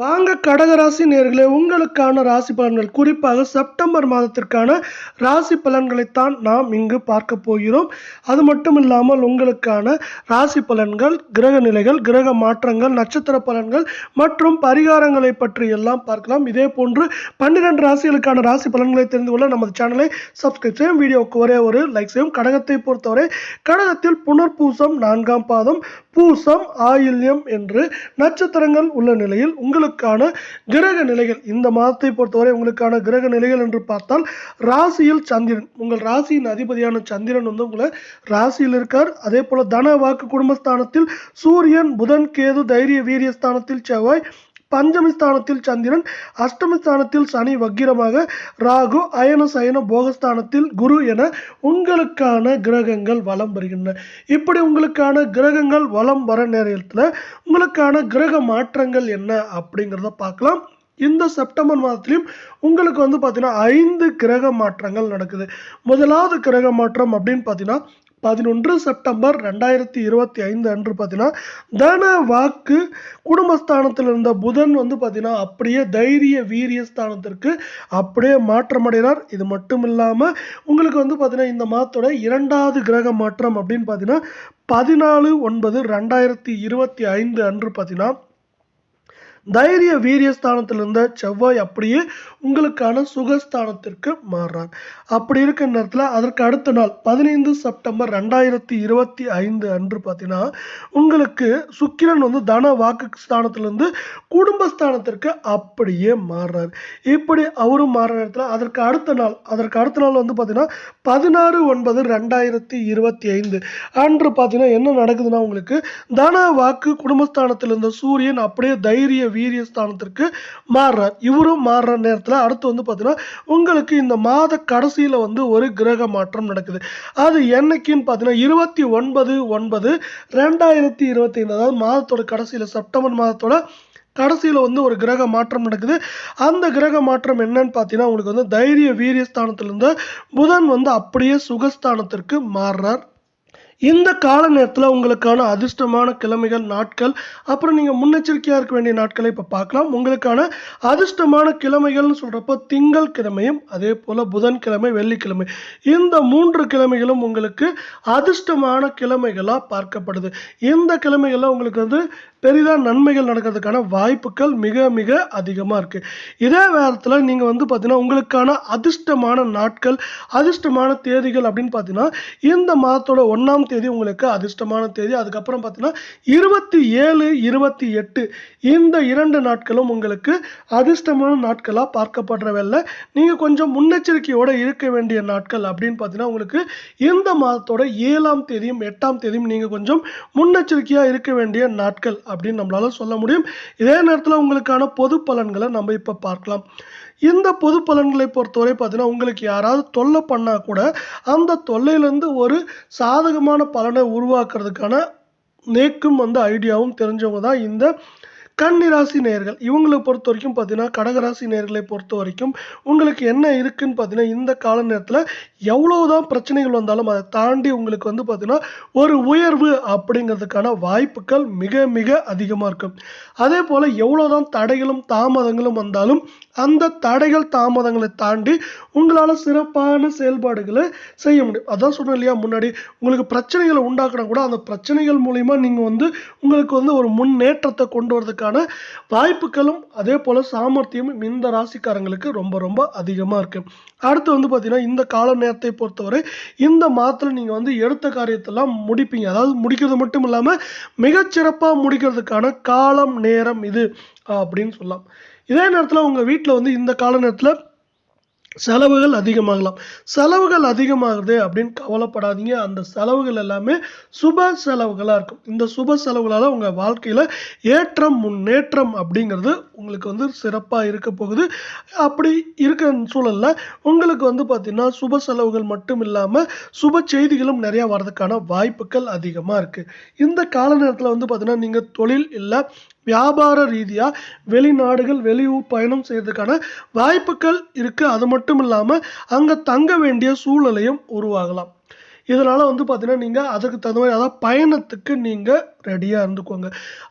வாங்க கடகராசி நேர்களே உங்களுக்கான ராசி பலன்கள். குறிப்பாக செப்டம்பர் மாதத்திற்கான ராசி பலன்களைத்தான் நாம் இங்கு பார்க்க போகிறோம். அது மட்டும் இல்லாமல் உங்களுக்கான ராசி பலன்கள் கிரக நிலைகள் கிரக மாற்றங்கள் நட்சத்திர பலன்கள் மற்றும் பரிகாரங்களை பற்றி எல்லாம் பார்க்கலாம். இதே போன்று பன்னிரெண்டு ராசிகளுக்கான ராசி பலன்களை தெரிந்து கொள்ள நமது சேனலை சப்ஸ்கிரைப் செய்யும் வீடியோவுக்கு ஒரே ஒரு லைக் செய்யும். கடகத்தை பொறுத்தவரை கடகத்தில் புனர்பூசம் நான்காம் பாதம் பூசம் ஆயில்யம் என்று நட்சத்திரங்கள் உள்ள நிலையில் உங்களுக்கான கிரக நிலைகள். இந்த மாதத்தை பொறுத்தவரை உங்களுக்கான கிரக நிலைகள் என்று பார்த்தால் ராசியில் சந்திரன். உங்கள் ராசியின் அதிபதியான சந்திரன் வந்து உங்களை ராசியில் இருக்கார். அதே போல தன வாக்கு குடும்பஸ்தானத்தில் சூரியன் புதன் கேது தைரிய வீரியஸ்தானத்தில் செவ்வாய் பஞ்சமி ஸ்தானத்தில் சந்திரன் அஷ்டமி ஸ்தானத்தில் சனி வக்கிரமாக ராகு அயன சயன போகஸ்தானத்தில் குரு என உங்களுக்கான கிரகங்கள் வலம் வருகின்றன. இப்படி உங்களுக்கான கிரகங்கள் வலம் வர நேரத்தில் உங்களுக்கான கிரக மாற்றங்கள் என்ன அப்படிங்கிறத பார்க்கலாம். இந்த செப்டம்பர் மாதத்துலையும் உங்களுக்கு வந்து பார்த்தீங்கன்னா ஐந்து கிரக மாற்றங்கள் நடக்குது. முதலாவது கிரக மாற்றம் அப்படின்னு பார்த்தீங்கன்னா பதினொன்று செப்டம்பர் ரெண்டாயிரத்தி இருபத்தி ஐந்து அன்று பார்த்தீங்கன்னா தன வாக்கு குடும்பஸ்தானத்தில் இருந்த புதன் வந்து பார்த்தீங்கன்னா அப்படியே தைரிய வீரிய ஸ்தானத்திற்கு அப்படியே மாற்றமடைகிறார். இது மட்டும் இல்லாமல் உங்களுக்கு வந்து பார்த்தீங்கன்னா இந்த மாதத்தோட இரண்டாவது கிரக மாற்றம் அப்படின்னு பார்த்தீங்கன்னா பதினாலு ஒன்பது ரெண்டாயிரத்தி இருபத்தி ஐந்து அன்று பார்த்தீங்கன்னா தைரிய வீரியஸ்தானத்தில் இருந்த செவ்வாய் அப்படியே உங்களுக்கான சுகஸ்தானத்திற்கு மாறுறார். அப்படி இருக்க நேரத்தில் அதற்கு அடுத்த நாள் பதினைந்து செப்டம்பர் ரெண்டாயிரத்தி இருபத்தி ஐந்து அன்று பார்த்தீங்கன்னா உங்களுக்கு சுக்கிரன் வந்து தன வாக்கு ஸ்தானத்திலிருந்து குடும்பஸ்தானத்திற்கு அப்படியே மாறுறார். இப்படி அவரும் மாறுற நேரத்தில் அதற்கு அடுத்த நாள் அதற்கு அடுத்த நாள் வந்து பார்த்தீங்கன்னா பதினாறு ஒன்பது ரெண்டாயிரத்தி இருபத்தி ஐந்து அன்று பார்த்தீங்கன்னா என்ன நடக்குதுன்னா உங்களுக்கு தன வாக்கு குடும்பஸ்தானத்தில் இருந்த சூரியன் அப்படியே தைரிய வீரிய ஸ்தானத்திற்கு மாறுறார். இவரும் மாறுற நேரத்தில் அடுத்து வந்து பார்த்தீங்கன்னா உங்களுக்கு இந்த மாத கடைசியில் வந்து ஒரு கிரக மாற்றம் நடக்குது. அது என்னைக்குன்னு பார்த்தீங்கன்னா இருபத்தி ஒன்பது ஒன்பது ரெண்டாயிரத்தி இருபத்தி ஐந்து அதாவது மாதத்தோட கடைசியில் செப்டம்பர் மாதத்தோட கடைசியில் வந்து ஒரு கிரக மாற்றம் நடக்குது. அந்த கிரக மாற்றம் என்னன்னு பார்த்தீங்கன்னா உங்களுக்கு வந்து தைரிய வீரியஸ்தானத்திலிருந்து புதன் வந்து அப்படியே சுகஸ்தானத்திற்கு மாறுறார். இந்த கால நேரத்தில் உங்களுக்கான அதிர்ஷ்டமான கிழமைகள் நாட்கள் அப்புறம் நீங்கள் முன்னெச்சரிக்கையாக இருக்க வேண்டிய நாட்களை இப்போ பார்க்கலாம். உங்களுக்கான அதிர்ஷ்டமான கிழமைகள்னு சொல்கிறப்போ திங்கள் கிழமையும் அதே போல் புதன்கிழமை வெள்ளிக்கிழமை. இந்த மூன்று கிழமைகளும் உங்களுக்கு அதிர்ஷ்டமான கிழமைகளாக பார்க்கப்படுது. இந்த கிழமைகளில் உங்களுக்கு வந்து பெரிதாக நன்மைகள் நடக்கிறதுக்கான வாய்ப்புகள் மிக மிக அதிகமாக இருக்குது இதே நேரத்தில் நீங்கள் வந்து பார்த்தீங்கன்னா உங்களுக்கான அதிர்ஷ்டமான நாட்கள் அதிர்ஷ்டமான தேதிகள் அப்படின்னு பார்த்தீங்கன்னா இந்த மாதத்தோட ஒன்றாம் தேதி உங்களுக்கு அதிர்ஷ்டமான தேதி அதுக்கப்புறம் பார்த்தீங்கன்னா இருபத்தி ஏழு இருபத்தி எட்டு இந்த இரண்டு நாட்களும் உங்களுக்கு அதிர்ஷ்டமான நாட்களாக பார்க்கப்படுற வேலை நீங்கள் கொஞ்சம் முன்னெச்சரிக்கையோடு இருக்க வேண்டிய நாட்கள் அப்படின்னு பார்த்தீங்கன்னா உங்களுக்கு இந்த மாதத்தோட ஏழாம் தேதியும் எட்டாம் தேதியும் நீங்கள் கொஞ்சம் முன்னெச்சரிக்கையாக இருக்க வேண்டிய நாட்கள் அப்படின்னு நம்மளால சொல்ல முடியும். இதே நேரத்தில் உங்களுக்கான பொது பலன்களை நம்ம இப்போ பார்க்கலாம். இந்த பொது பலன்களை பொறுத்தவரை பார்த்தீங்கன்னா உங்களுக்கு யாராவது தொல்லை பண்ணால் கூட அந்த தொல்லையிலேருந்து ஒரு சாதகமான பலனை உருவாக்குறதுக்கான நேக்கும் வந்து ஐடியாவும் தெரிஞ்சவங்க தான் இந்த கன்னிராசி நேர்கள் இவங்களை பொறுத்த வரைக்கும் பார்த்தீங்கன்னா கடகராசி நேர்களை பொறுத்த வரைக்கும் உங்களுக்கு என்ன இருக்குன்னு பார்த்தீங்கன்னா இந்த கால நேரத்தில் எவ்வளவுதான் பிரச்சனைகள் வந்தாலும் அதை தாண்டி உங்களுக்கு வந்து பார்த்தீங்கன்னா ஒரு உயர்வு அப்படிங்கிறதுக்கான வாய்ப்புகள் மிக மிக அதிகமாக இருக்கும். அதே போல் எவ்வளோதான் தடைகளும் தாமதங்களும் வந்தாலும் அந்த தடைகள் தாமதங்களை தாண்டி உங்களால் சிறப்பான செயல்பாடுகளை செய்ய முடியும். அதான் சொன்னேன் இல்லையா முன்னாடி உங்களுக்கு பிரச்சனைகளை உண்டாக்கினா கூட அந்த பிரச்சனைகள் மூலிமா நீங்கள் வந்து உங்களுக்கு வந்து ஒரு முன்னேற்றத்தை கொண்டு வரதுக்கான வாய்ப்புகளும் அதே போல் சாமர்த்தியமும் இந்த ராசிக்காரங்களுக்கு ரொம்ப ரொம்ப அதிகமாக இருக்குது அடுத்து வந்து பார்த்தீங்கன்னா இந்த கால நேரத்தை பொறுத்தவரை இந்த மாதத்தில் நீங்கள் வந்து எடுத்த காரியத்தெல்லாம் முடிப்பீங்க. அதாவது முடிக்கிறது மட்டும் இல்லாமல் மிகச்சிறப்பாக முடிக்கிறதுக்கான காலம் நேரம் இது அப்படின்னு சொல்லலாம். இதே நேரத்தில் உங்கள் வீட்டில் வந்து இந்த கால நேரத்தில் செலவுகள் அதிகமாகலாம். செலவுகள் அதிகமாகுது அப்படின்னு கவலைப்படாதீங்க. அந்த செலவுகள் எல்லாமே சுப செலவுகளாக இருக்கும். இந்த சுப செலவுகளால் உங்கள் வாழ்க்கையில் ஏற்றம் முன்னேற்றம் அப்படிங்கிறது உங்களுக்கு வந்து சிறப்பாக இருக்க போகுது. அப்படி இருக்கிற சூழலில் உங்களுக்கு வந்து பார்த்திங்கன்னா சுப செலவுகள் மட்டும் இல்லாமல் சுப செய்திகளும் நிறையா வர்றதுக்கான வாய்ப்புகள் அதிகமாக இருக்குது இந்த கால நேரத்தில் வந்து பார்த்திங்கன்னா நீங்கள் தொழில் இல்லை வியாபார ரீதியாக வெளிநாடுகள் வெளியூர் பயணம் செய்கிறதுக்கான வாய்ப்புகள் இருக்குது அது மட்டும் மட்டும் இல்லாமல் அங்கே தங்க வேண்டிய சூழ்நிலையும் உருவாகலாம். இதனால் வந்து பார்த்தீங்கன்னா நீங்கள் அதுக்கு தகுந்த மாதிரி அதாவது பயணத்துக்கு நீங்கள் ரெடியாக இருந்துக்கோங்க.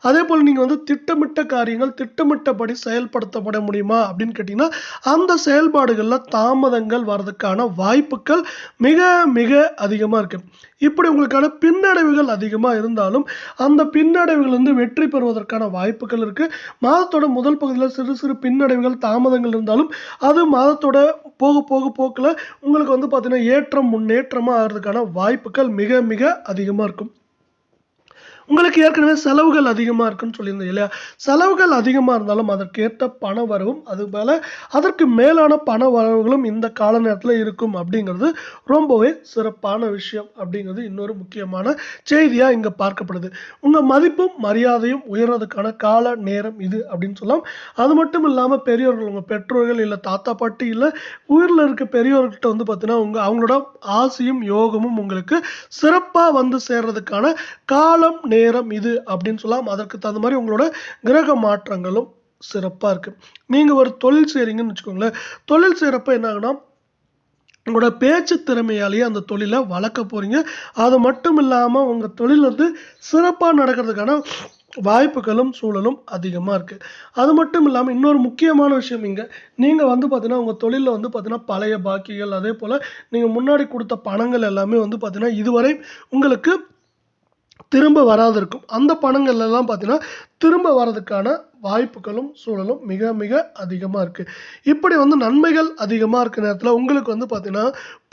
அதே போல் நீங்கள் வந்து திட்டமிட்ட காரியங்கள் திட்டமிட்டபடி செயல்படுத்தப்பட முடியுமா அப்படின்னு கேட்டிங்கன்னா அந்த செயல்பாடுகளில் தாமதங்கள் வர்றதுக்கான வாய்ப்புகள் மிக மிக அதிகமாக இருக்குது இப்படி உங்களுக்கான பின்னடைவுகள் அதிகமாக இருந்தாலும் அந்த பின்னடைவுகள் வந்து வெற்றி பெறுவதற்கான வாய்ப்புகள் இருக்குது மாதத்தோட முதல் பகுதியில் சிறு சிறு பின்னடைவுகள் தாமதங்கள் இருந்தாலும் அது மாதத்தோட போக போக போக்கில் உங்களுக்கு வந்து பார்த்திங்கன்னா ஏற்றம் முன்னேற்றமாக ஆகிறதுக்கான வாய்ப்புகள் மிக மிக அதிகமாக இருக்கும். உங்களுக்கு ஏற்கனவே செலவுகள் அதிகமாக இருக்குன்னு சொல்லியிருந்தேன் இல்லையா? செலவுகள் அதிகமாக இருந்தாலும் அதற்கேற்ற பண வரவும் அது போல் அதற்கு மேலான பண வரவுகளும் இந்த கால நேரத்தில் இருக்கும் அப்படிங்கிறது ரொம்பவே சிறப்பான விஷயம் அப்படிங்கிறது இன்னொரு முக்கியமான செய்தியாக இங்கே பார்க்கப்படுது. உங்கள் மதிப்பும் மரியாதையும் உயர்றதுக்கான கால நேரம் இது அப்படின்னு சொல்லலாம். அது மட்டும் இல்லாமல் பெரியோர்கள் உங்கள் பெற்றோர்கள் இல்லை தாத்தா பாட்டி இல்லை ஊரில் இருக்க பெரியவர்கிட்ட வந்து பார்த்தீங்கன்னா உங்கள் அவங்களோட ஆசையும் யோகமும் உங்களுக்கு சிறப்பாக வந்து சேர்றதுக்கான காலம் நேரம் நேரம் இது அப்படின்னு சொல்லலாம் அதற்கு தகுந்த மாதிரி உங்களோட கிரக மாற்றங்களும் சிறப்பாக இருக்குது நீங்கள் ஒரு தொழில் செய்கிறீங்கன்னு வச்சுக்கோங்களேன். தொழில் செய்கிறப்ப என்ன ஆகுனா உங்களோட பேச்சு திறமையாலேயே அந்த தொழிலை வளர்க்க போகிறீங்க அது மட்டும் இல்லாமல் உங்கள் தொழில் வந்து சிறப்பாக நடக்கிறதுக்கான வாய்ப்புகளும் சூழலும் அதிகமாக இருக்குது அது மட்டும் இல்லாமல் இன்னொரு முக்கியமான விஷயம் இங்கே. நீங்கள் வந்து பார்த்தீங்கன்னா உங்கள் தொழிலில் வந்து பார்த்தீங்கன்னா பழைய பாக்கிகள் அதே போல் நீங்கள் முன்னாடி கொடுத்த பணங்கள் எல்லாமே வந்து பார்த்தீங்கன்னா இதுவரை உங்களுக்கு திரும்ப வராது இருக்கும். அந்த பணங்கள் எல்லாம் பார்த்தீங்கன்னா திரும்ப வர்றதுக்கான வாய்ப்புகளும் சூழலும் மிக மிக அதிகமாக இருக்குது இப்படி வந்து நன்மைகள் அதிகமாக இருக்க நேரத்தில் உங்களுக்கு வந்து பார்த்திங்கன்னா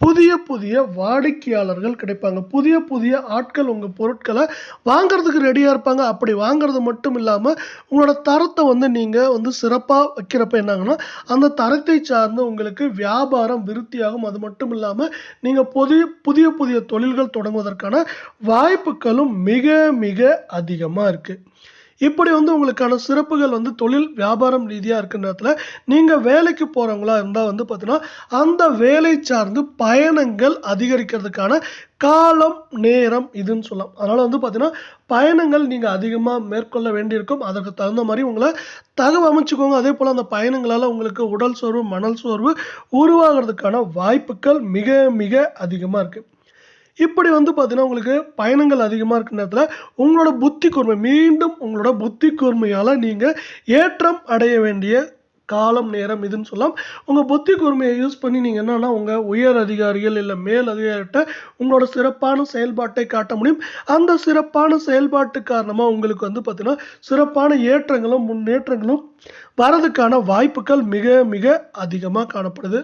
புதிய புதிய வாடிக்கையாளர்கள் கிடைப்பாங்க. புதிய புதிய ஆட்கள் உங்கள் பொருட்களை வாங்குறதுக்கு ரெடியாக இருப்பாங்க. அப்படி வாங்குறது மட்டும் இல்லாமல் உங்களோட தரத்தை வந்து நீங்கள் வந்து சிறப்பாக வைக்கிறப்ப என்னாங்கன்னா அந்த தரத்தை சார்ந்து உங்களுக்கு வியாபாரம் விருத்தியாகும். அது மட்டும் இல்லாமல் நீங்கள் புதிய புதிய புதிய தொழில்கள் தொடங்குவதற்கான வாய்ப்புகளும் மிக மிக அதிகமாக இருக்குது இப்படி வந்து உங்களுக்கான சிறப்புகள் வந்து தொழில் வியாபாரம் ரீதியாக இருக்கிற நேரத்தில் நீங்கள் வேலைக்கு போகிறவங்களா இருந்தால் வந்து பார்த்தீங்கன்னா அந்த வேலை சார்ந்து பயணங்கள் அதிகரிக்கிறதுக்கான காலம் நேரம் இதுன்னு சொல்லலாம். அதனால் வந்து பார்த்தீங்கன்னா பயணங்கள் நீங்கள் அதிகமாக மேற்கொள்ள வேண்டியிருக்கும். அதற்கு தகுந்த மாதிரி உங்களை தகவல் அமைச்சுக்கோங்க. அதே போல் அந்த பயணங்களால் உங்களுக்கு உடல் சோர்வு மணல் சோர்வு உருவாகிறதுக்கான வாய்ப்புகள் மிக மிக அதிகமாக இருக்குது இப்படி வந்து பார்த்தீங்கன்னா உங்களுக்கு பயணங்கள் அதிகமாக இருக்கிற நேரத்தில் உங்களோட புத்தி கூர்மை மீண்டும் உங்களோட புத்தி கூர்மையால் நீங்கள் ஏற்றம் அடைய வேண்டிய காலம் நேரம் இதுன்னு சொல்லலாம். உங்கள் புத்தி கூர்மையை யூஸ் பண்ணி நீங்கள் என்னென்னா உங்கள் உயர் அதிகாரிகள் இல்லை மேல் அதிகாரிகிட்ட உங்களோட சிறப்பான செயல்பாட்டை காட்ட முடியும். அந்த சிறப்பான செயல்பாட்டு காரணமாக உங்களுக்கு வந்து பார்த்தீங்கன்னா சிறப்பான ஏற்றங்களும் முன்னேற்றங்களும் வரதுக்கான வாய்ப்புகள் மிக மிக அதிகமாக காணப்படுது.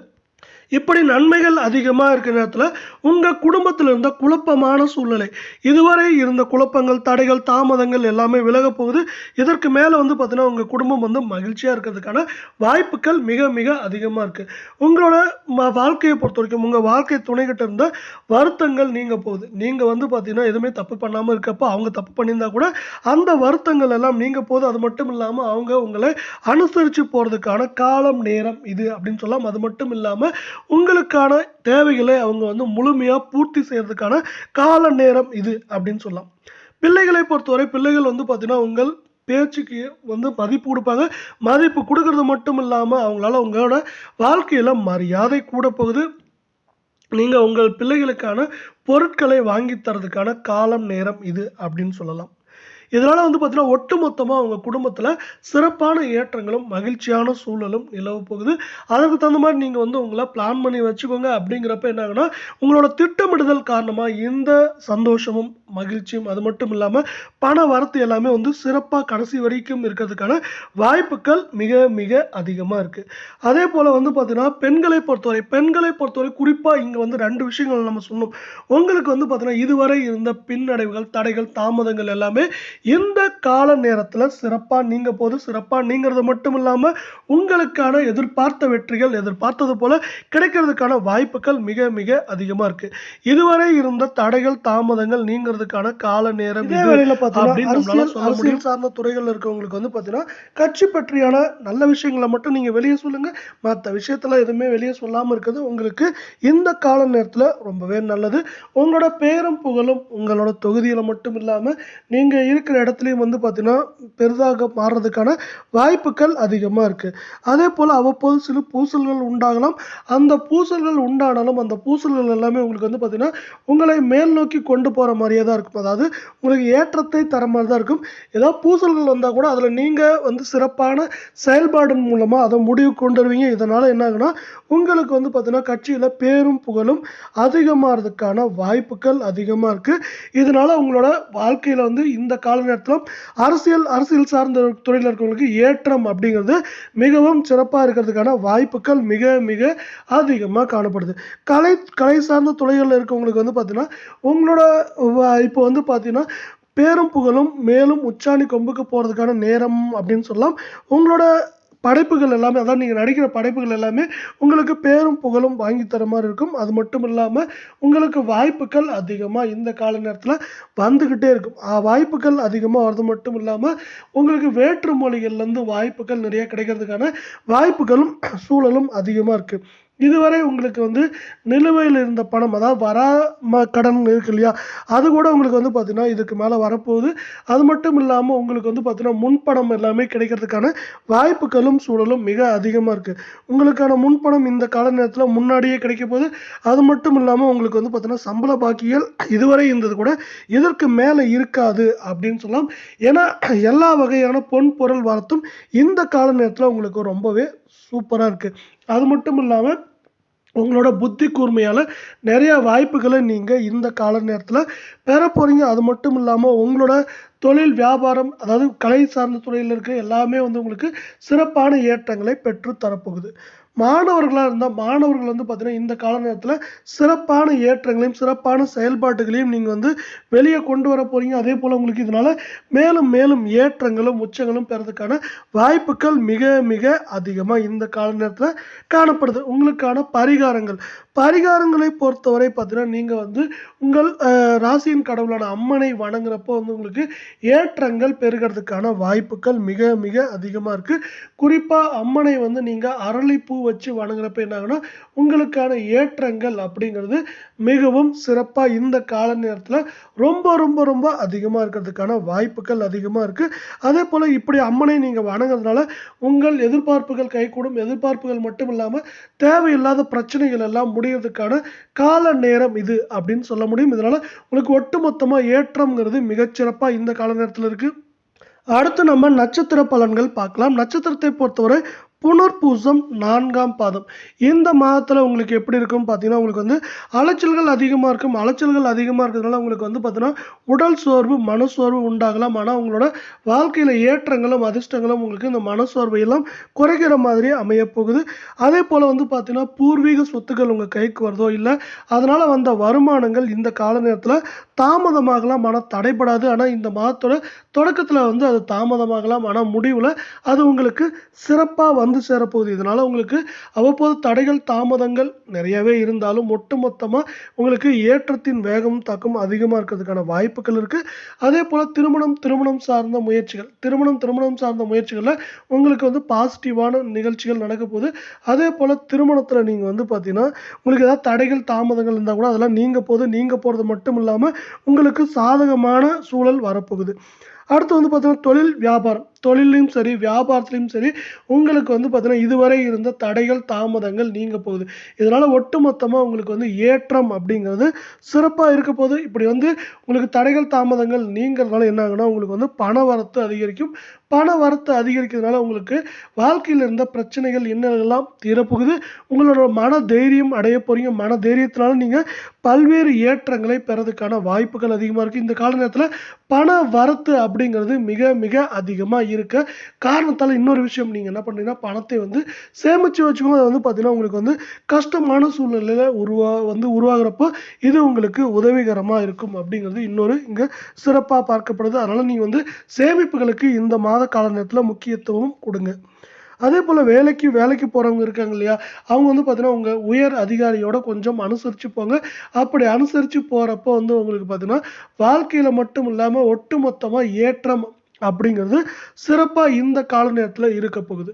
இப்படி நன்மைகள் அதிகமாக இருக்கிற நேரத்தில் உங்கள் குடும்பத்தில் இருந்த குழப்பமான சூழ்நிலை. இதுவரை இருந்த குழப்பங்கள் தடைகள் தாமதங்கள் எல்லாமே விலக போகுது. இதற்கு மேலே வந்து பார்த்தீங்கன்னா உங்கள் குடும்பம் வந்து மகிழ்ச்சியாக இருக்கிறதுக்கான வாய்ப்புகள் மிக மிக அதிகமாக இருக்குது உங்களோட ம வாழ்க்கையை பொறுத்த வரைக்கும் உங்கள் வாழ்க்கை துணைகிட்ட இருந்த வருத்தங்கள் நீங்கள் போகுது. நீங்கள் வந்து பார்த்தீங்கன்னா எதுவுமே தப்பு பண்ணாமல் இருக்கப்போ அவங்க தப்பு பண்ணியிருந்தா கூட அந்த வருத்தங்கள் எல்லாம் நீங்கள் போகுது அது மட்டும் இல்லாமல் அவங்க உங்களை அனுசரித்து போகிறதுக்கான காலம் நேரம் இது அப்படின்னு சொல்லலாம் அது மட்டும் இல்லாமல் உங்களுக்கான தேவைகளை அவங்க வந்து முழுமையாக பூர்த்தி செய்கிறதுக்கான கால நேரம் இது அப்படின்னு சொல்லலாம். பிள்ளைகளை பொறுத்தவரை பிள்ளைகள் வந்து பார்த்தீங்கன்னா உங்கள் பேச்சுக்கு வந்து மதிப்பு கொடுப்பாங்க. மதிப்பு கொடுக்கறது மட்டும் இல்லாமல் அவங்களால உங்களோட வாழ்க்கையில் மரியாதை கூட போகுது. நீங்கள் உங்கள் பிள்ளைகளுக்கான பொருட்களை வாங்கி தரதுக்கான காலம் நேரம் இது அப்படின்னு சொல்லலாம். இதனால் வந்து பார்த்திங்கன்னா ஒட்டுமொத்தமாக உங்கள் குடும்பத்தில் சிறப்பான ஏற்றங்களும் மகிழ்ச்சியான சூழலும் நிலவ போகுது. அதற்கு தகுந்த மாதிரி நீங்கள் வந்து உங்களை பிளான் பண்ணி வச்சுக்கோங்க. அப்படிங்கிறப்ப என்ன உங்களோட திட்டமிடுதல் காரணமாக இந்த சந்தோஷமும் மகிழ்ச்சியும் அது மட்டும் இல்லாமல் பண வரத்து எல்லாமே வந்து சிறப்பாக கடைசி வரைக்கும் இருக்கிறதுக்கான வாய்ப்புகள் மிக மிக அதிகமாக இருக்குது அதே போல் வந்து பார்த்திங்கன்னா பெண்களை பொறுத்தவரை பெண்களை பொறுத்தவரை குறிப்பாக இங்கே வந்து ரெண்டு விஷயங்கள் நம்ம சொன்னோம். உங்களுக்கு வந்து பார்த்திங்கன்னா இதுவரை இருந்த பின்னடைவுகள் தடைகள் தாமதங்கள் எல்லாமே இந்த கால நேரத்தில் சிறப்பாக நீங்கள் போது சிறப்பாக நீங்கிறது மட்டும் இல்லாமல் உங்களுக்கான எதிர்பார்த்த வெற்றிகள் எதிர்பார்த்தது போல கிடைக்கிறதுக்கான வாய்ப்புகள் மிக மிக அதிகமாக இருக்குது இதுவரை இருந்த தடைகள் தாமதங்கள் நீங்கிறதுக்கான கால நேரம் அரசியல் முடியும். சார்ந்த துறைகள் இருக்கவங்களுக்கு வந்து பார்த்தீங்கன்னா கட்சி பற்றியான நல்ல விஷயங்களை மட்டும் நீங்கள் வெளியே சொல்லுங்க. மற்ற விஷயத்துல எதுவுமே வெளியே சொல்லாமல் இருக்கிறது உங்களுக்கு இந்த கால நேரத்தில் ரொம்பவே நல்லது. உங்களோட பேரும் புகழும் உங்களோட தொகுதியில் மட்டும் இல்லாமல் நீங்கள் இருக்கிற இருக்கிற இடத்துலையும் வந்து பார்த்திங்கன்னா பெரிதாக மாறுறதுக்கான வாய்ப்புகள் அதிகமாக இருக்குது அதே போல் அவ்வப்போது சில பூசல்கள் உண்டாகலாம். அந்த பூசல்கள் உண்டானாலும் அந்த பூசல்கள் எல்லாமே உங்களுக்கு வந்து பார்த்தீங்கன்னா உங்களை மேல் நோக்கி கொண்டு போகிற மாதிரியே தான் இருக்கும். அதாவது உங்களுக்கு ஏற்றத்தை தர மாதிரி தான் இருக்கும். ஏதாவது பூசல்கள் வந்தால் கூட அதில் நீங்கள் வந்து சிறப்பான செயல்பாடு மூலமாக அதை முடிவு கொண்டு வருவீங்க. இதனால் என்ன ஆகுனா உங்களுக்கு வந்து பார்த்திங்கன்னா கட்சியில் பேரும் புகழும் அதிகமாகிறதுக்கான வாய்ப்புகள் அதிகமாக இருக்குது இதனால் உங்களோட வாழ்க்கையில் வந்து இந்த கால காலகட்டத்திலும் அரசியல் அரசியல் சார்ந்த துறையில் இருக்கிறவங்களுக்கு ஏற்றம் அப்படிங்கிறது மிகவும் சிறப்பாக இருக்கிறதுக்கான வாய்ப்புகள் மிக மிக அதிகமாக காணப்படுது. கலை கலை சார்ந்த துறைகளில் இருக்கவங்களுக்கு வந்து பார்த்தீங்கன்னா உங்களோட இப்போ வந்து பார்த்தீங்கன்னா பேரும் புகழும் மேலும் உச்சாணி கொம்புக்கு போகிறதுக்கான நேரம் அப்படின்னு சொல்லலாம். உங்களோட படைப்புகள் எல்லாமே அதாவது நீங்கள் நடிக்கிற படைப்புகள் எல்லாமே உங்களுக்கு பேரும் புகழும் வாங்கி தர மாதிரி இருக்கும். அது மட்டும் இல்லாமல் உங்களுக்கு வாய்ப்புகள் அதிகமாக இந்த கால நேரத்தில் வந்துக்கிட்டே இருக்கும். ஆ, வாய்ப்புகள் அதிகமாக வரது மட்டும் இல்லாமல் உங்களுக்கு வேற்று மொழிகள்லேருந்து வாய்ப்புகள் நிறைய கிடைக்கிறதுக்கான வாய்ப்புகளும் சூழலும் அதிகமாக இருக்குது இதுவரை உங்களுக்கு வந்து நிலுவையில் இருந்த பணம் அதாவது வராம கடன் இருக்கு இல்லையா அது கூட உங்களுக்கு வந்து பார்த்திங்கன்னா இதுக்கு மேலே வரப்போகுது. அது மட்டும் இல்லாமல் உங்களுக்கு வந்து பார்த்திங்கன்னா முன்பணம் எல்லாமே கிடைக்கிறதுக்கான வாய்ப்புகளும் சூழலும் மிக அதிகமாக இருக்குது உங்களுக்கான முன்பணம் இந்த கால நேரத்தில் முன்னாடியே கிடைக்க போகுது. அது மட்டும் இல்லாமல் உங்களுக்கு வந்து பார்த்திங்கன்னா சம்பள பாக்கிகள் இதுவரை இருந்தது கூட இதற்கு மேலே இருக்காது அப்படின்னு சொல்லலாம். ஏன்னா எல்லா வகையான பொன் பொருள் வரத்தும் இந்த கால நேரத்தில் உங்களுக்கு ரொம்பவே சூப்பராக இருக்குது அது மட்டும் இல்லாமல் உங்களோட புத்தி கூர்மையால் நிறைய வாய்ப்புகளை நீங்கள் இந்த கால நேரத்தில் பெற போகிறீங்க அது மட்டும் இல்லாமல் உங்களோட தொழில் வியாபாரம் அதாவது கலை சார்ந்த துறையில் இருக்க எல்லாமே வந்து உங்களுக்கு சிறப்பான ஏற்றங்களை பெற்று தரப்போகுது. மாணவர்களாக இருந்தால் மாணவர்கள் வந்து பார்த்திங்கன்னா இந்த கால நேரத்தில் சிறப்பான ஏற்றங்களையும் சிறப்பான செயல்பாட்டுகளையும் நீங்கள் வந்து வெளியே கொண்டு வர போகிறீங்க அதே போல் உங்களுக்கு இதனால் மேலும் மேலும் ஏற்றங்களும் உச்சங்களும் பெறதுக்கான வாய்ப்புகள் மிக மிக அதிகமாக இந்த கால நேரத்தில் காணப்படுது. உங்களுக்கான பரிகாரங்கள். பரிகாரங்களை பொறுத்தவரை பார்த்தீங்கன்னா நீங்கள் வந்து உங்கள் ராசியின் கடவுளான அம்மனை வணங்குறப்போ வந்து உங்களுக்கு ஏற்றங்கள் பெருகிறதுக்கான வாய்ப்புகள் மிக மிக அதிகமாக இருக்குது குறிப்பாக அம்மனை வந்து நீங்கள் அரளிப்பூ வச்சு வணங்குறப்ப என்ன உங்களுக்கான ஏற்றங்கள் அப்படிங்கிறது மிகவும் சிறப்பாக இந்த கால நேரத்தில் ரொம்ப ரொம்ப ரொம்ப அதிகமாக இருக்கிறதுக்கான வாய்ப்புகள் அதிகமாக இருக்குது அதே போல் இப்படி அம்மனை நீங்கள் வணங்குறதுனால உங்கள் எதிர்பார்ப்புகள் கைகூடும். எதிர்பார்ப்புகள் மட்டும் இல்லாமல் தேவையில்லாத பிரச்சனைகள் எல்லாம் முடியறதுக்கான கால நேரம் இது அப்படின்னு சொல்ல முடியும். இதனால் உங்களுக்கு ஒட்டுமொத்தமாக ஏற்றம்ங்கிறது மிகச்சிறப்பாக இந்த கால நேரத்தில் இருக்குது அடுத்து நம்ம நட்சத்திர பலன்கள் பார்க்கலாம். நட்சத்திரத்தை பொறுத்தவரை புனர்பூசம் நான்காம் பாதம். இந்த மாதத்தில் உங்களுக்கு எப்படி இருக்கும்னு பார்த்தீங்கன்னா உங்களுக்கு வந்து அலைச்சல்கள் அதிகமாக இருக்கும். அலைச்சல்கள் அதிகமாக இருக்கிறதுனால உங்களுக்கு வந்து பார்த்தீங்கன்னா உடல் சோர்வு மனசோர்வு உண்டாகலாம். ஆனால் உங்களோட வாழ்க்கையில் ஏற்றங்களும் அதிர்ஷ்டங்களும் உங்களுக்கு இந்த மனசோர்வை எல்லாம் குறைக்கிற மாதிரி அமையப்போகுது அதே போல் வந்து பார்த்தீங்கன்னா பூர்வீக சொத்துக்கள் உங்கள் கைக்கு வருதோ இல்லை அதனால் வந்த வருமானங்கள் இந்த கால நேரத்தில் தாமதமாகலாம். மன தடைபடாது. ஆனால் இந்த மாதத்தோட தொடக்கத்தில் வந்து அது தாமதமாகலாம். ஆனால் முடிவில் அது உங்களுக்கு சிறப்பாக வந்து சேரப்போகுது. இதனால் உங்களுக்கு அவ்வப்போது தடைகள் தாமதங்கள் நிறையவே இருந்தாலும் ஒட்டுமொத்தமாக உங்களுக்கு ஏற்றத்தின் வேகம் தாக்கம் அதிகமாக இருக்கிறதுக்கான வாய்ப்புகள் இருக்குது அதே போல் திருமணம் திருமணம் சார்ந்த முயற்சிகள் திருமணம் திருமணம் சார்ந்த முயற்சிகளில் உங்களுக்கு வந்து பாசிட்டிவான நிகழ்ச்சிகள் நடக்க போகுது. அதே போல் திருமணத்தில் நீங்கள் வந்து பார்த்தீங்கன்னா உங்களுக்கு ஏதாவது தடைகள் தாமதங்கள் இருந்தால் கூட அதெல்லாம் நீங்கள் போது நீங்கள் போகிறது மட்டும் இல்லாமல் உங்களுக்கு சாதகமான சூழல் வரப்போகுது. அடுத்து வந்து பார்த்தீங்கன்னா தொழில் வியாபாரம். தொழிலையும் சரி வியாபாரத்துலையும் சரி உங்களுக்கு வந்து பார்த்தீங்கன்னா இதுவரை இருந்த தடைகள் தாமதங்கள் நீங்க போகுது. இதனால் ஒட்டுமொத்தமாக உங்களுக்கு வந்து ஏற்றம் அப்படிங்கிறது சிறப்பாக இருக்க போது இப்படி வந்து உங்களுக்கு தடைகள் தாமதங்கள் நீங்கிறதுனால என்ன ஆகுனா உங்களுக்கு வந்து பண வரத்து அதிகரிக்கும். பண வரத்து அதிகரிக்கிறதுனால உங்களுக்கு வாழ்க்கையில் இருந்த பிரச்சனைகள் என்னெல்லாம் தீரப்போகுது. உங்களோட மன தைரியம் அடைய போறீங்க. மன தைரியத்தினால நீங்கள் பல்வேறு ஏற்றங்களை பெறதுக்கான வாய்ப்புகள் அதிகமாக இருக்குது இந்த கால நேரத்தில் பண வரத்து அப்படிங்கிறது மிக மிக அதிகமாக இருக்க. காரணத்தால் இன்னொரு விஷயம் நீங்கள் என்ன பண்ணுறீங்கன்னா பணத்தை வந்து சேமித்து வச்சுக்கோங்க அது வந்து பார்த்தீங்கன்னா உங்களுக்கு வந்து கஷ்டமான சூழ்நிலையில் உருவா வந்து உருவாகிறப்போ இது உங்களுக்கு உதவிகரமாக இருக்கும் அப்படிங்கிறது இன்னொரு இங்கே சிறப்பாக பார்க்கப்படுது. அதனால் நீங்கள் வந்து சேமிப்புகளுக்கு இந்த மாத கால நேரத்தில் முக்கியத்துவம் கொடுங்க. அதே போல் வேலைக்கு வேலைக்கு போகிறவங்க இருக்காங்க இல்லையா அவங்க வந்து பார்த்தீங்கன்னா உங்கள் உயர் அதிகாரியோட கொஞ்சம் அனுசரித்து போங்க. அப்படி அனுசரித்து போகிறப்போ வந்து உங்களுக்கு பார்த்தீங்கன்னா வாழ்க்கையில் மட்டும் இல்லாமல் ஒட்டுமொத்தமாக ஏற்றம் அப்படிங்கிறது சிறப்பாக இந்த கால நேரத்தில் இருக்க போகுது.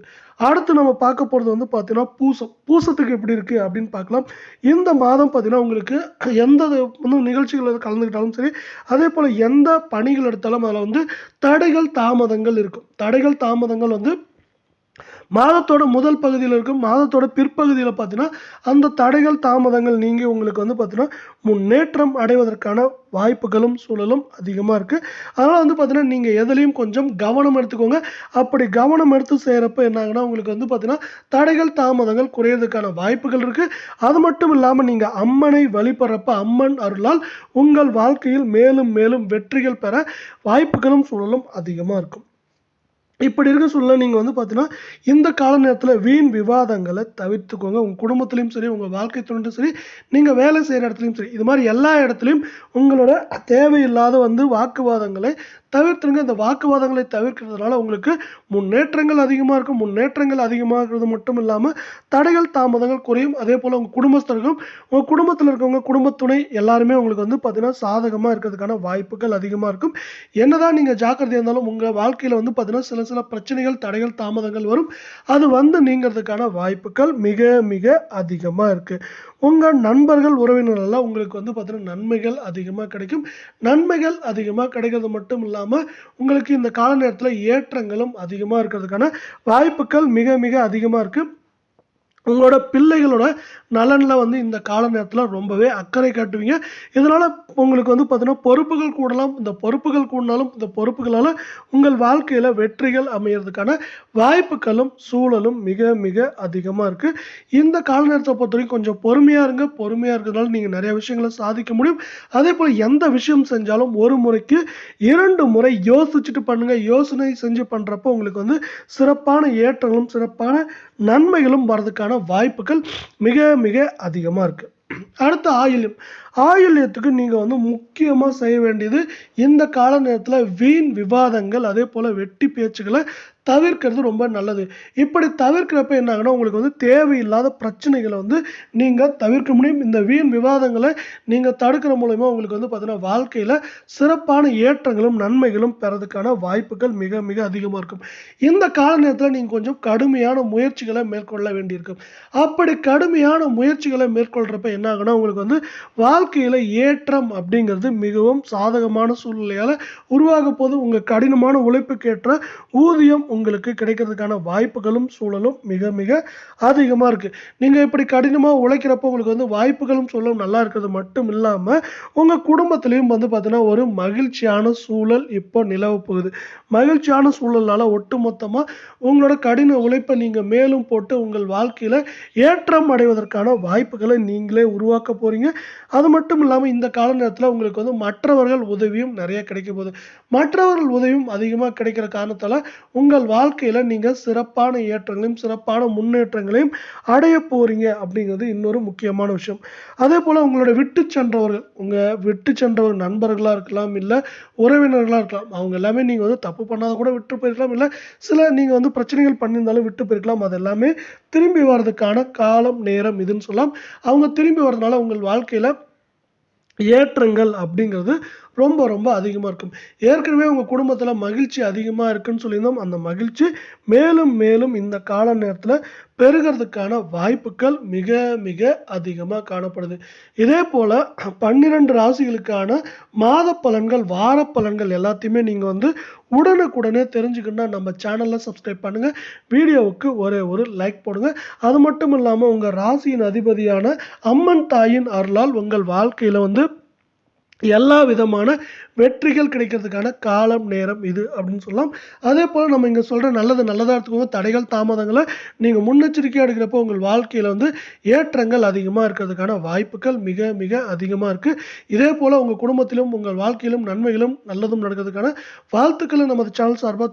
அடுத்து நம்ம பார்க்க போகிறது வந்து பார்த்தீங்கன்னா பூசம். பூசத்துக்கு எப்படி இருக்குது அப்படின்னு பார்க்கலாம். இந்த மாதம் பார்த்தீங்கன்னா உங்களுக்கு எந்த வந்து நிகழ்ச்சிகள் கலந்துக்கிட்டாலும் சரி அதே போல் எந்த பணிகள் எடுத்தாலும் அதில் வந்து தடைகள் தாமதங்கள் இருக்கும். தடைகள் தாமதங்கள் வந்து மாதத்தோட முதல் பகுதியில் இருக்கும் மாதத்தோட பிற்பகுதியில் பார்த்தீங்கன்னா அந்த தடைகள் தாமதங்கள் நீங்கி உங்களுக்கு வந்து பார்த்தீங்கன்னா முன்னேற்றம் அடைவதற்கான வாய்ப்புகளும் சூழலும் அதிகமாக இருக்குது அதனால் வந்து பார்த்தீங்கன்னா நீங்கள் எதுலேயும் கொஞ்சம் கவனம் எடுத்துக்கோங்க. அப்படி கவனம் எடுத்து செய்கிறப்ப என்ன உங்களுக்கு வந்து பார்த்தீங்கன்னா தடைகள் தாமதங்கள் குறையிறதுக்கான வாய்ப்புகள் இருக்குது அது மட்டும் இல்லாமல் நீங்கள் அம்மனை வழிபடுறப்ப அம்மன் அருளால் உங்கள் வாழ்க்கையில் மேலும் மேலும் வெற்றிகள் பெற வாய்ப்புகளும் சூழலும் அதிகமாக இருக்கும். இப்படி இருக்க சொல்ல நீங்கள் வந்து பார்த்தீங்கன்னா இந்த கால நேரத்தில் வீண் விவாதங்களை தவிர்த்துக்கோங்க. உங்கள் குடும்பத்துலேயும் சரி உங்கள் வாழ்க்கை துணையும் சரி நீங்கள் வேலை செய்கிற இடத்துலையும் சரி இது மாதிரி எல்லா இடத்துலையும் உங்களோட தேவையில்லாத வந்து வாக்குவாதங்களை தவிர்த்துருங்க. இந்த வாக்குவாதங்களை தவிர்க்கிறதுனால உங்களுக்கு முன்னேற்றங்கள் அதிகமாக இருக்கும். முன்னேற்றங்கள் அதிகமாக இருக்கிறது மட்டும் இல்லாமல் தடைகள் தாமதங்கள் குறையும். அதே போல் உங்கள் குடும்பஸ்தர்களும் உங்கள் குடும்பத்தில் இருக்கவங்க குடும்பத்துணை எல்லாருமே உங்களுக்கு வந்து பார்த்தீங்கன்னா சாதகமாக இருக்கிறதுக்கான வாய்ப்புகள் அதிகமாக இருக்கும். என்னதான் நீங்கள் ஜாக்கிரதையாக இருந்தாலும் உங்கள் வாழ்க்கையில் வந்து பார்த்தீங்கன்னா சில சில பிரச்சனைகள் தடைகள் தாமதங்கள் வரும். அது வந்து நீங்கிறதுக்கான வாய்ப்புகள் மிக மிக அதிகமாக இருக்குது உங்கள் நண்பர்கள் உறவினர்கள்லாம் உங்களுக்கு வந்து பார்த்தீங்கன்னா நன்மைகள் அதிகமாக கிடைக்கும். நன்மைகள் அதிகமாக கிடைக்கிறது மட்டும் இல்லாமல் உங்களுக்கு இந்த கால நேரத்தில் ஏற்றங்களும் அதிகமாக இருக்கிறதுக்கான வாய்ப்புகள் மிக மிக அதிகமாக இருக்குது உங்களோட பிள்ளைகளோட நலனில் வந்து இந்த கால நேரத்தில் ரொம்பவே அக்கறை காட்டுவீங்க. இதனால் உங்களுக்கு வந்து பார்த்தீங்கன்னா பொறுப்புகள் கூடலாம் இந்த பொறுப்புகள் கூடினாலும் இந்த பொறுப்புகளால் உங்கள் வாழ்க்கையில் வெற்றிகள் அமையிறதுக்கான வாய்ப்புகளும் சூழலும் மிக மிக அதிகமாக இருக்குது இந்த கால நேரத்தை பொறுத்த வரைக்கும் கொஞ்சம் பொறுமையாக இருங்க. பொறுமையாக இருக்கிறதுனால நீங்கள் நிறைய விஷயங்களை சாதிக்க முடியும். அதே போல் எந்த விஷயம் செஞ்சாலும் ஒரு முறைக்கு இரண்டு முறை யோசிச்சுட்டு பண்ணுங்கள் யோசனை செஞ்சு பண்ணுறப்போ உங்களுக்கு வந்து சிறப்பான ஏற்றங்களும் சிறப்பான நன்மைகளும் வரதுக்கான வாய்ப்புகள் மிக மிக அதிகமாக இருக்குது அடுத்து ஆயில்யம் ஆயுள்யத்துக்கு நீங்கள் வந்து முக்கியமாக செய்ய வேண்டியது இந்த கால நேரத்தில் வீண் விவாதங்கள் அதே போல் வெட்டி பேச்சுகளை தவிர்க்கிறது ரொம்ப நல்லது. இப்படி தவிர்க்கிறப்ப என்ன ஆகுனா உங்களுக்கு வந்து தேவையில்லாத பிரச்சனைகளை வந்து நீங்கள் தவிர்க்க முடியும். இந்த வீண் விவாதங்களை நீங்கள் தடுக்கிற மூலயமா உங்களுக்கு வந்து பார்த்தீங்கன்னா வாழ்க்கையில் சிறப்பான ஏற்றங்களும் நன்மைகளும் பெறதுக்கான வாய்ப்புகள் மிக மிக அதிகமாக இருக்கும். இந்த கால நேரத்தில் நீங்கள் கொஞ்சம் கடுமையான முயற்சிகளை மேற்கொள்ள வேண்டியிருக்கும். அப்படி கடுமையான முயற்சிகளை மேற்கொள்கிறப்ப என்ன ஆகுனா உங்களுக்கு வந்து வாழ்க்கையில் ஏற்றம் அப்படிங்கிறது மிகவும் சாதகமான சூழ்நிலையால் உருவாக போது உங்கள் கடினமான உழைப்புக்கேற்ற ஊதியம் உங்களுக்கு கிடைக்கிறதுக்கான வாய்ப்புகளும் சூழலும் மிக மிக அதிகமாக இருக்குது நீங்கள் இப்படி கடினமாக உழைக்கிறப்போ உங்களுக்கு வந்து வாய்ப்புகளும் சூழலும் நல்லா இருக்கிறது மட்டும் இல்லாமல் உங்கள் குடும்பத்துலேயும் வந்து பார்த்தீங்கன்னா ஒரு மகிழ்ச்சியான சூழல் இப்போ நிலவ போகுது. மகிழ்ச்சியான சூழலால் ஒட்டுமொத்தமாக உங்களோட கடின உழைப்பை நீங்கள் மேலும் போட்டு உங்கள் வாழ்க்கையில் ஏற்றம் அடைவதற்கான வாய்ப்புகளை நீங்களே உருவாக்க போகிறீங்க அது மட்டும் இல்லாமல் இந்த கால நேரத்தில் உங்களுக்கு வந்து மற்றவர்கள் உதவியும் நிறைய கிடைக்க போகுது. மற்றவர்கள் உதவியும் அதிகமாக கிடைக்கிற காரணத்தால் உங்கள் வாழ்க்கையில் நீங்கள் சிறப்பான ஏற்றங்களையும் சிறப்பான முன்னேற்றங்களையும் அடைய போகிறீங்க அப்படிங்கிறது இன்னொரு முக்கியமான விஷயம். அதே போல் உங்களோட விட்டு சென்றவர்கள் உங்கள் விட்டு சென்றவர் நண்பர்களாக இருக்கலாம் இல்லை உறவினர்களாக இருக்கலாம் அவங்க எல்லாமே நீங்கள் வந்து தப்பு பண்ணாத கூட விட்டு போயிருக்கலாம் இல்லை சில நீங்கள் வந்து பிரச்சனைகள் பண்ணியிருந்தாலும் விட்டு போயிருக்கலாம் அது எல்லாமே திரும்பி வர்றதுக்கான காலம் நேரம் இதுன்னு சொல்லலாம். அவங்க திரும்பி வர்றதுனால உங்கள் வாழ்க்கையில் ஏற்றங்கள் அப்படிங்கிறது ரொம்ப ரொம்ப அதிகமாக இருக்கும். ஏற்கனவே உங்கள் குடும்பத்தில் மகிழ்ச்சி அதிகமாக இருக்குன்னு சொல்லியிருந்தோம். அந்த மகிழ்ச்சி மேலும் மேலும் இந்த கால நேரத்தில் பெருகிறதுக்கான வாய்ப்புகள் மிக மிக அதிகமாக காணப்படுது. இதே போல் பன்னிரெண்டு ராசிகளுக்கான மாத பலன்கள் வார பலன்கள் எல்லாத்தையுமே நீங்கள் வந்து உடனுக்குடனே தெரிஞ்சுக்கணும்னா நம்ம சேனலில் சப்ஸ்கிரைப் பண்ணுங்கள் வீடியோவுக்கு ஒரே ஒரு லைக் போடுங்க. அது மட்டும் இல்லாமல் உங்கள் ராசியின் அதிபதியான அம்மன் தாயின் அருளால் உங்கள் வாழ்க்கையில் வந்து எல்லா விதமான வெற்றிகள் கிடைக்கிறதுக்கான காலம் நேரம் இது அப்படின்னு சொல்லலாம். அதே போல் நம்ம இங்கே சொல்கிற நல்லது நல்லதாக எடுத்துக்கோங்க. தடைகள் தாமதங்களை நீங்கள் முன்னெச்சரிக்கையாக எடுக்கிறப்போ உங்கள் வாழ்க்கையில் வந்து ஏற்றங்கள் அதிகமாக இருக்கிறதுக்கான வாய்ப்புகள் மிக மிக அதிகமாக இருக்குது இதே போல் உங்கள் குடும்பத்திலும் உங்கள் வாழ்க்கையிலும் நன்மைகளும் நல்லதும் நடக்கிறதுக்கான வாழ்த்துக்களை நமது சேனல் சார்பாக